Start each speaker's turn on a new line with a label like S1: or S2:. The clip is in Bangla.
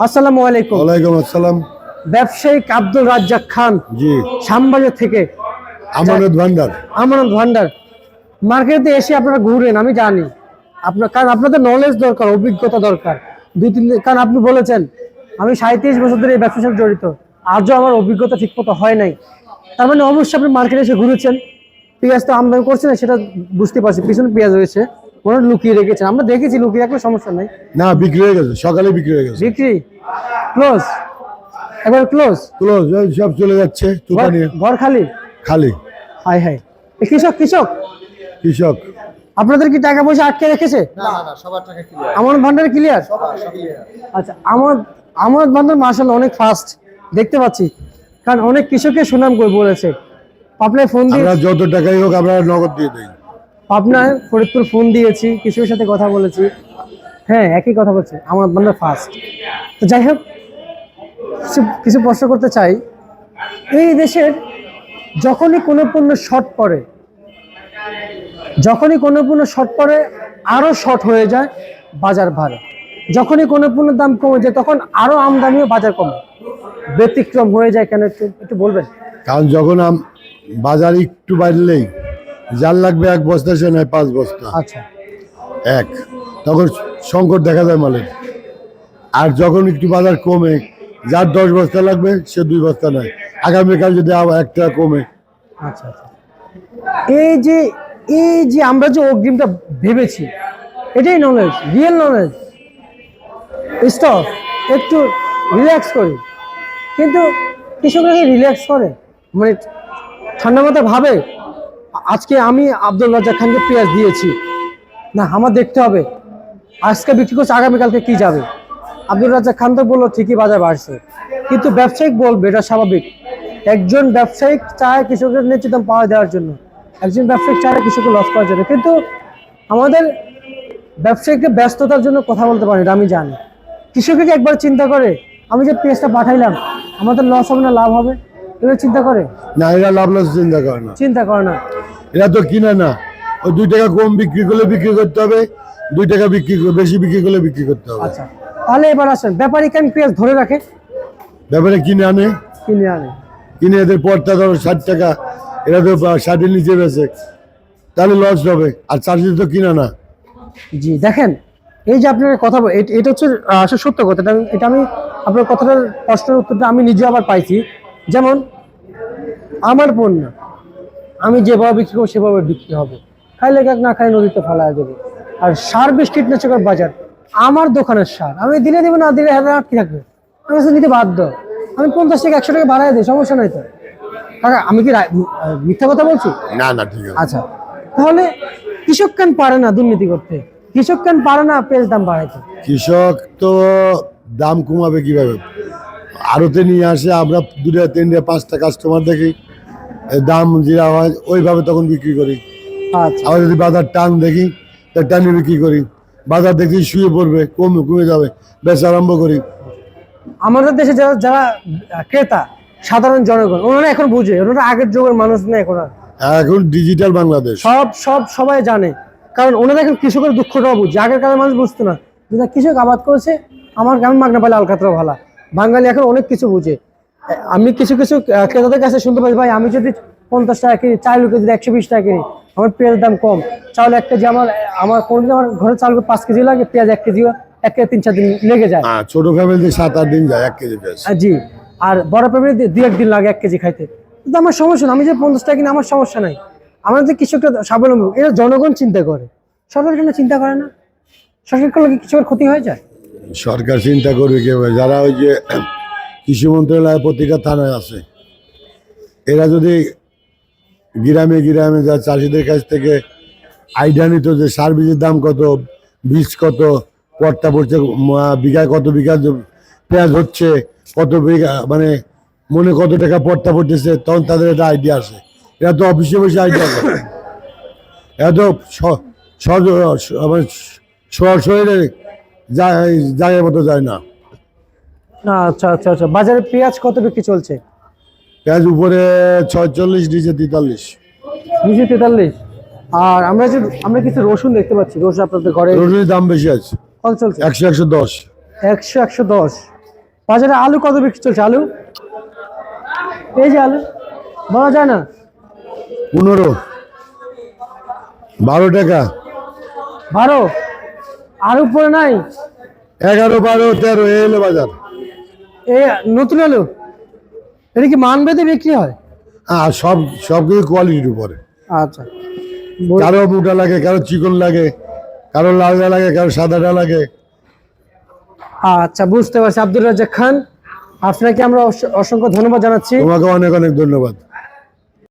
S1: আসসালামু আলাইকুম।
S2: ওয়ালাইকুম আসসালাম।
S1: ব্যবসায়িক আব্দুল রাজ্জাক খান
S2: জি।
S1: শ্যামবাজার থেকে।
S2: আমানত ভান্ডার।
S1: আমানত ভান্ডার। মার্কেটে এসে আপনারা ঘুরেন আমি জানি। আপনার কারণ আপনাদের নলেজ দরকার অভিজ্ঞতা দরকার। দুই তিন দিন- কারণ আপনি বলেছেন আমি সাঁত্রিশ বছর ধরে এই ব্যবসার সাথে জড়িত। আজও আমার অভিজ্ঞতা ঠিকমতো হয় নাই। তার মানে অবশ্যই আপনি মার্কেটে এসে ঘুরেছেন। পেঁয়াজ তো আমদানি করছেন সেটা বুঝতে পারছি। পিছনে পেঁয়াজ রয়েছে। ওরা লুকিয়ে রেখেছেন। আমরা দেখেছি লুকিয়ে রাখলে সমস্যা নাই।
S2: না বিক্রি হয়ে গেছে সকালে বিক্রি হয়ে গেছে।
S1: বিক্রি? ক্লোজ? একবার ক্লোজ?
S2: ক্লোজ সব চলে যাচ্ছে
S1: ঘর খালি?
S2: খালি।
S1: হাই হাই এ কৃষক কৃষক?
S2: কৃষক।
S1: আপনাদের কি টাকা পয়সা আটকে রেখেছে? আমার ভান্ডার ক্লিয়ার আচ্ছা আমার আমার ভান্ডার মার্শাল অনেক ফাস্ট দেখতে পাচ্ছি। কারণ অনেক কৃষকের সুনাম করে বলেছে। আপনার ফোন দিয়ে
S2: আমরা যত টাকাই হোক আমরা নগদ দিয়ে দিই।
S1: পাবনায় ফরিদপুর ফোন দিয়েছি কৃষকের সাথে কথা বলেছি। হ্যাঁ একই কথা বলছে, আমার ভান্ডার ফার্স্ট তো যাই হোক, কিছু কিছু প্রশ্ন করতে চাই। এই দেশের যখনই কোনো পণ্য শর্ট পড়ে, যখনই কোনো পণ্য শর্ট পড়ে আরও শর্ট হয়ে যায় বাজার ভাড়া যখনই কোনো পণ্যের দাম কমে যায়, তখন আরও আমদানিও বাজার কমে। ব্যতিক্রম হয়ে যায় কেন একটু একটু বলবেন?
S2: কারণ যখন বাজার একটু বাড়লেই যার লাগবে এক বস্তা সে নয় পাঁচ বস্তা।
S1: আচ্ছা।
S2: এক। তখন সংকট দেখা যায় মালের। আর যখন একটু বাজার কমে যার দশ বস্তা লাগবে সে দুই বস্তা নয়। আগামীকাল যদি আবার একটা কমে।
S1: আচ্ছা আচ্ছা। এই যে এই যে আমরা যে অগ্রিমটা ভেবেছি এটাই নলেজ রিয়েল নলেজ স্টপ একটু রিল্যাক্স করি। কিন্তু কৃষকরা রিল্যাক্স করে? মানে ঠান্ডা মাথায় ভাবে? আজকে আমি আব্দুল রাজ্জাক খানকে পেঁয়াজ দিয়েছি। না আমার দেখতে হবে। আজকে বিক্রি করছে আগামীকালকে কি যাবে? আব্দুল রাজ্জাক খান তো বলল ঠিকই বাজার বাড়ছে। কিন্তু ব্যবসায়িক বলবে এটা স্বাভাবিক। একজন ব্যবসায়িক চায় কৃষকের ন্যায্য দাম পাওয়া দেওয়ার জন্য। একজন ব্যবসায়িক চায় কৃষকের লস করার জন্য। কিন্তু আমাদের ব্যবসায়িককে ব্যস্ততার জন্য কথা বলতে পারি না, আমি জানি। কৃষকের একবার চিন্তা করে আমি যে পেঁয়াজটা পাঠাইলাম আমাদের লস হবে না লাভ হবে? এবার চিন্তা করে?
S2: না এরা লাভ লস চিন্তা করে না।
S1: চিন্তা করে না।
S2: এরা তো কিনে না। ওই দুই টাকা কম বিক্রি করলে বিক্রি করতে হবে দুই টাকা বিক্রি করে বেশি বিক্রি করলে বিক্রি করতে হবে।
S1: আচ্ছা তাহলে এবার আসেন ব্যাপারী কেন পেঁয়াজ ধরে রাখে?
S2: ব্যাপারে কিনে আনে।
S1: কিনে আনে।
S2: কিনে এদের পরটা ধরো ষাট টাকা এরা তো ষাটের নিচে বেছে তাহলে লস হবে আর চাষি তো কিনা না
S1: জি দেখেন এই যে আপনার কথা বল- এট- হচ্ছে আসলে সত্য কথা এটা আমি- এটা আমি আপনার কথাটার প্রশ্নের উত্তরটা আমি নিজে আবার পাইছি। যেমন আমার পণ্য আমি যেভাবে বিক্রি করব সেভাবে বিক্রি হবে। খাইলে কাক না খাই নদীতে ফেলা দেবে। আর সার বেশ কীটনাশকের বাজার। আমার দোকানের সার। আমি দিলে দেবো না দিলে হাতে আটকে থাকবে। আমি নিতে বাধ্য। আমি পঞ্চাশ থেকে একশো টাকা বাড়াই দিই সমস্যা নাই তো। কাকা আমি কি মিথ্যা কথা বলছি?
S2: না না ঠিক আছে।
S1: আচ্ছা। তাহলে কৃষক কেন পারে না দুর্নীতি করতে? কৃষক কেন পারে না পেঁয়াজ দাম বাড়াইতে?
S2: কৃষক তো দাম কমাবে কীভাবে? আড়তে নিয়ে আসে আমরা দুটা তিনটা পাঁচটা কাস্টমার দেখি। দাম যেটা হয় ওইভাবে তখন বিক্রি করি।
S1: আচ্ছা।
S2: আবার যদি বাজার টান দেখি তা টানে বিক্রি করি। বাজার দেখি শুয়ে পড়বে কমে কমে যাবে বেশ আরম্ভ করি।
S1: আমাদের দেশে যারা যারা ক্রেতা সাধারণ জনগণ ওনারা এখন বুঝে ওনারা আগের যুগের মানুষ না এখন আর।
S2: এখন ডিজিটাল বাংলাদেশ।
S1: সব সব সবাই জানে কারণ ওনারা এখন কৃষকের দুঃখটাও বুঝছে আগের কালের মানুষ বুঝতো না যে না, কৃষক আবাদ করেছে আমার কেমন মাগনা পালে আলকাতরা ভালা বাঙালি এখন অনেক কিছু বুঝে। আমি কিছু কিছু ক্রেতাদের কাছে শুনতে পাই ভাই আমি যদি পঞ্চাশ টাকা কিনি চাল কেজি একশো বিশ টাকা কিনি আমার পেঁয়াজের দাম কম। চাউল এক কেজি আমার আমার কোনদিন আমার ঘরে চাল পাঁচ কেজি লাগে পেঁয়াজ এক কেজি এক কেজি তিন চার দিন লেগে যায়।
S2: হ্যাঁ ছোট ফ্যামিলিতে সাত আট দিন যায় এক কেজি পেঁয়াজ।
S1: জি। আর বড় ফ্যামিলি দুই একদিন লাগে এক কেজি খাইতে। কিন্তু আমার সমস্যা না আমি যে পঞ্চাশ টাকা কিনে আমার সমস্যা নাই। আমাদের যে কৃষকরা স্বাবলম্বী এরা জনগণ চিন্তা করে। সরকার কেন চিন্তা করে না? সরকার করলে কি কৃষকের ক্ষতি হয়ে যায়?
S2: সরকার চিন্তা করবে কেভাবে যারা ওই যে কৃষি মন্ত্রণালয় প্রতিটা থানায় আছে। এরা যদি গ্রামে গ্রামে যা চাষিদের কাছ থেকে আইডিয়া নিত যে সার বীজের দাম কত, বীজ কত, পটটা পড়ছে বিঘায় কত বিঘা পেঁয়াজ হচ্ছে কত বিঘা মানে মনে কত টাকা পটটা পড়তেছে, তখন তাদের একটা আইডিয়া আসে এরা তো অফিসে বসে আইডিয়া করে। এরা তো মানে সরাসরি যায় জায়গার মতো যায় না।
S1: আচ্ছা আচ্ছা আচ্ছা। বাজারে পেঁয়াজ কত বিক্রি চলছে?
S2: পেঁয়াজ উপরে ছয়চল্লিশ নিচে তেতাল্লিশ।
S1: দুশো তেতাল্লিশ। আর আমরা যে আমরা কিছু রসুন দেখতে পাচ্ছি। রসুন আপনাদের ঘরে
S2: রসুনের দাম বেশি আছে।
S1: কত চলছে?
S2: একশো একশো দশ।
S1: একশো একশো দশ। বাজারে আলু কত বিক্রি চলছে? আলু? এই যে আলু বলা যায় না।
S2: পনেরো। বারো টাকা।
S1: বারো? আর উপরে নাই?
S2: এগারো বারো তেরো এলো বাজার।
S1: এই নতুন আলু? এটা কি মান বেঁধে বিক্রি হয়?
S2: আর সব সব কিছু কোয়ালিটির উপরে।
S1: আচ্ছা।
S2: কারও মোটা লাগে কারও চিকন লাগে কারও লালটা লাগে কারও সাদাটা লাগে।
S1: আচ্ছা বুঝতে পারছি। আব্দুল রাজাক খান আপনাকে আমরা অস- অসংখ্য ধন্যবাদ জানাচ্ছি।
S2: তোমাকে অনেক অনেক ধন্যবাদ।